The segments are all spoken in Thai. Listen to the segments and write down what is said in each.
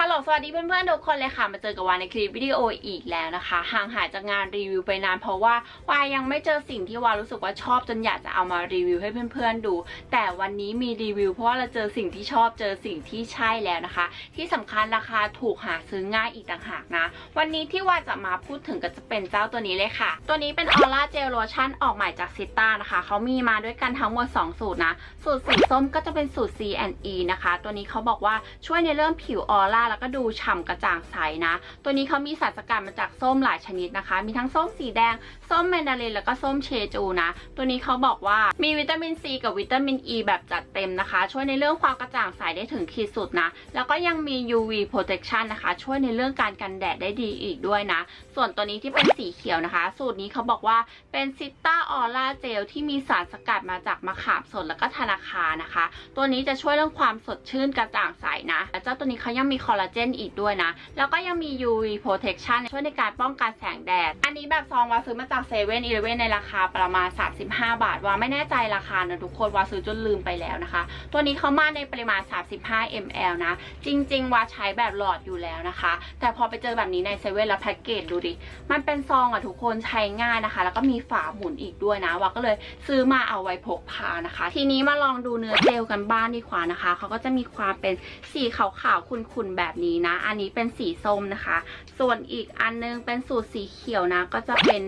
ฮัลโหลสวัสดีเพื่อนๆทุกคนเลยค่ะ มาเจอกับวานในคลิปวิดีโออีกแล้วนะคะ ห่างหายจากงานรีวิวไปนาน เพราะว่าวายังไม่เจอสิ่งที่วารู้สึกว่าชอบจนอยากจะเอามารีวิวให้เพื่อนๆดู แต่วันนี้มีรีวิวเพราะว่าเราเจอสิ่งที่ชอบเจอสิ่งที่ใช่แล้วนะคะ ที่สำคัญราคาถูกหาซื้อง่ายอีกต่างหากนะ วันนี้ที่วาจะมาพูดถึงก็จะเป็นเจ้าตัวนี้เลยค่ะ ตัวนี้เป็นออร่าเจลโลชั่นออกใหม่จากซิต้านะคะเขามีมาด้วยกันทั้งหมด 2 สูตรนะสูตรสีส้มก็จะเป็นสูตร C&E นะคะ ตัวนี้เขาบอกว่าช่วยในเรื่องผิวออร่าแล้วก็ดูฉ่ำกระจ่างใสนะ ตัวนี้เขามีสารสกัดมาจากส้มหลายชนิดนะคะ มีทั้งส้มสีแดง ส้มแมนดารินแล้วก็ส้มเชจูนะ ตัวนี้เขาบอกว่ามีวิตามินซีกับวิตามินอ e ีแบบจัดเต็มนะคะ ช่วยในเรื่องความกระจ่างใสได้ถึงขีดสุดนะ แล้วก็ยังมี UV protection นะคะ ช่วยในเรื่องการกันแดดได้ดีอีกด้วยนะ ส่วนตัวนี้ที่เป็นสีเขียวนะคะ สูตรนี้เขาบอกว่าเป็นซิต้าออร่าเจลที่มีสารสกัดมาจากมะขามสดแล้วก็ธนาคารนะคะ ตัวนี้จะช่วยเรื่องความสดชื่นกระจ่างใสนะและเจ้าตัวนี้เขายังมีคอลลาเจนอีกด้วยนะ แล้วก็ยังมี UV protection ช่วยในการป้องกันแสงแดด อันนี้แบบซองวาซื้อมาจากเซเว่นอีเลเว่นในราคาประมาณ 35 บาท ว่าไม่แน่ใจราคานะทุกคนวาซื้อจนลืมไปแล้วนะคะ ตัวนี้เขามาในปริมาณ 35 ml นะ จริง ๆ วาใช้แบบหลอดอยู่แล้วนะคะ แต่พอไปเจอแบบนี้ในเซเว่นแล้วแพ็กเกจดูดิ มันเป็นซองอะทุกคนใช้ง่ายนะคะ แล้วก็มีฝาหมุนอีกด้วยนะวาก็เลยซื้อมาเอาไว้พกพานะคะ ทีนี้มาลองดูเนื้อเจลกันบ้างดีกว่านะคะเขาก็จะมีความเป็นสีขาวๆขุ่นๆแบบนี้นะ อันนี้เป็นสีส้มนะคะ ส่วนอีกอันนึงเป็นสูตรสีเขียวนะ ก็จะเป็น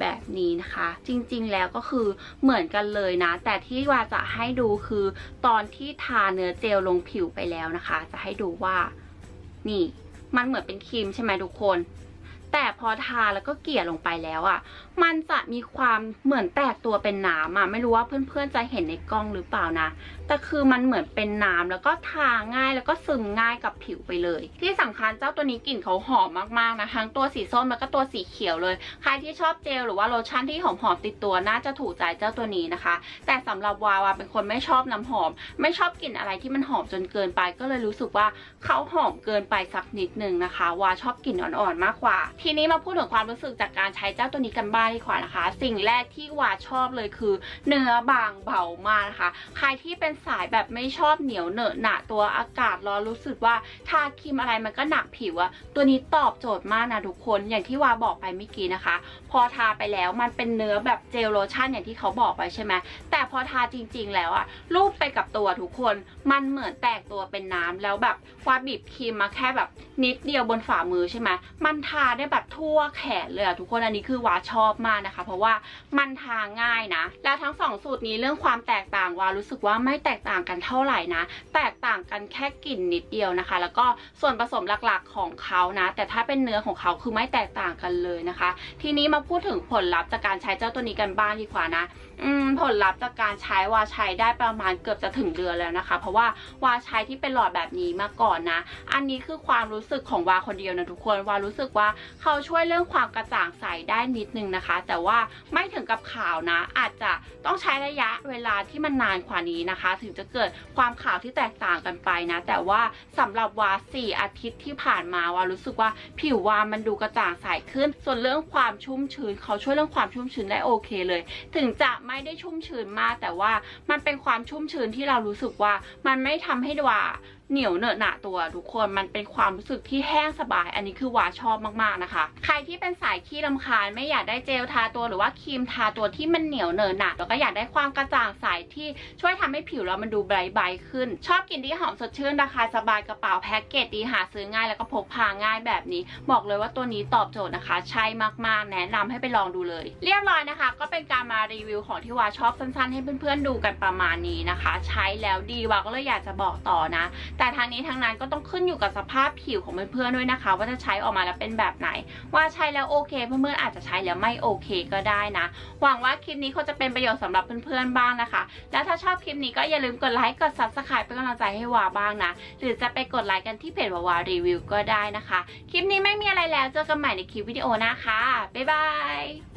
แบบนี้นะคะ จริงๆแล้วก็คือเหมือนกันเลยนะ แต่ที่ว่าจะให้ดูคือ ตอนที่ทาเนื้อเจลลงผิวไปแล้วนะคะ จะให้ดูว่า นี่ มันเหมือนเป็นครีมใช่ไหมทุกคน แต่พอทาแล้วก็เกลี่ยลงไปแล้วอะ่ะ มันจะมีความเหมือนแตกตัวเป็นน้ำอะ่ะ ไม่รู้ว่าเพื่อนๆจะเห็นในกล้องหรือเปล่านะ แต่คือมันเหมือนเป็นน้ำแล้วก็ทาง่ายแล้วก็ซึมง่ายกับผิวไปเลย ที่สำคัญเจ้าตัวนี้กลิ่นเขาหอมมากๆนะทั้งตัวสีส้มแล้วก็ตัวสีเขียวเลย ใครที่ชอบเจลหรือว่าโลชั่นที่หอมๆติดตัวน่าจะถูกใจเจ้าตัวนี้นะคะ แต่สำหรับวาวาเป็นคนไม่ชอบน้ำหอม ไม่ชอบกลิ่นอะไรที่มันหอมจนเกินไป ก็เลยรู้สึกว่าเขาหอมเกินไปสักนิดนึงนะคะ วาชอบกลิ่นอ่อนๆมากกว่าทีนี้มาพูดถึงความรู้สึกจากการใช้เจ้าตัวนี้กันบ้างดีกว่านะคะ สิ่งแรกที่วาชอบเลยคือ เนื้อบางเบามากนะคะ ใครที่เป็นสายแบบไม่ชอบเหนียวเหนอะหนะตัวอากาศร้อนรู้สึกว่าทาครีมอะไรมันก็หนักผิวอะตัวนี้ตอบโจทย์มากนะทุกคนอย่างที่วาบอกไปเมื่อกี้นะคะ พอทาไปแล้วมันเป็นเนื้อแบบเจลโลชั่นอย่างที่เขาบอกไปใช่ไหมแต่พอทาจริง ๆ แล้วอะรูปไปกับตัวทุกคนมันเหมือนแตกตัวเป็นน้ำแล้วแบบวาบีบครีมมาแค่แบบนิดเดียวบนฝ่ามือใช่ไหมมันทาได้แบบทั่วแขนเลยอะทุกคนอันนี้คือวาชอบมากนะคะ เพราะว่ามันทาง่ายนะ แล้วทั้งสองสูตรนี้เรื่องความแตกต่างวารู้สึกว่าไม่แตกต่างกันเท่าไหร่นะ แตกต่างกันแค่กลิ่นนิดเดียวนะคะ แล้วก็ส่วนผสมหลักๆของเขานะ แต่ถ้าเป็นเนื้อของเขาคือไม่แตกต่างกันเลยนะคะ ทีนี้มาพูดถึงผลลัพธ์จากการใช้เจ้าตัวนี้กันบ้างดีกว่านะอืมผลลัพธ์จากการใช้วาใช้ได้ประมาณเกือบจะถึงเดือนแล้วนะคะ เพราะว่าวาใช้ที่เป็นหลอดแบบนี้มาก่อนนะ อันนี้คือความรู้สึกของวาคนเดียวนะทุกคนวารู้สึกว่าเขาช่วยเรื่องความกระจ่างใสได้นิดนึงนะคะ แต่ว่าไม่ถึงกับขาวนะ อาจจะต้องใช้ระยะเวลาที่มันนานกว่านี้นะคะ ถึงจะเกิดความขาวที่แตกต่างกันไปนะ แต่ว่าสำหรับวาสี่อาทิตย์ที่ผ่านมาวารู้สึกว่าผิววามันดูกระจ่างใสขึ้น ส่วนเรื่องความชุ่มชื้น เขาช่วยเรื่องความชุ่มชื้นได้โอเคเลย ถึงจะไม่ได้ชุ่มชื้นมาก แต่ว่ามันเป็นความชุ่มชื้นที่เรารู้สึกว่ามันไม่ทำให้วา เหนียวเนอะหนะตัวทุกคนมันเป็นความรู้สึกที่แห้งสบาย อันนี้คือวาชอบมากๆนะคะ ใครที่เป็นสายขี้ลำคาญไม่อยากได้เจลทาตัวหรือว่าครีมทาตัวที่มันเหนียวเนอะหนะแล้วก็อยากได้ความกระจ่างใส ที่ช่วยทำให้ผิวเรามันดูไบรท์ไบขึ้น ชอบกลิ่นที่หอมสดชื่นราคาสบายกระเป๋าแพ็กเกจดีหาซื้อง่ายแล้วก็พกพาง่ายแบบนี้ บอกเลยว่าตัวนี้ตอบโจทย์นะคะ ใช่มากๆ แนะนำให้ไปลองดูเลย เรียบร้อยนะคะ ก็เป็นการมารีวิวของที่วาชอบสั้นๆ ให้เพื่อนๆดูกันประมาณนี้นะคะ ใช้แล้วดีวาก็เลยอยากจะบอกต่อนะ แต่ทางนี้ทางนั้นก็ต้องขึ้นอยู่กับสภาพผิวของเพื่อนๆด้วยนะคะ ว่าจะใช้ออกมาแล้วเป็นแบบไหน ว่าใช้แล้วโอเคเพื่อนๆอาจจะใช้แล้วไม่โอเคก็ได้นะ หวังว่าคลิปนี้เขาจะเป็นประโยชน์สำหรับเพื่อนๆบ้างนะคะแล้วถ้าชอบคลิปนี้ก็อย่าลืมกดไลค์ กด subscribe เป็นกำลังใจให้วาบ้างนะ หรือจะไปกดไลค์กันที่เพจวาวารีวิวก็ได้นะคะ คลิปนี้ไม่มีอะไรแล้ว เจอกันใหม่ในคลิปวิดีโอหน้าค่ะ บ๊ายบาย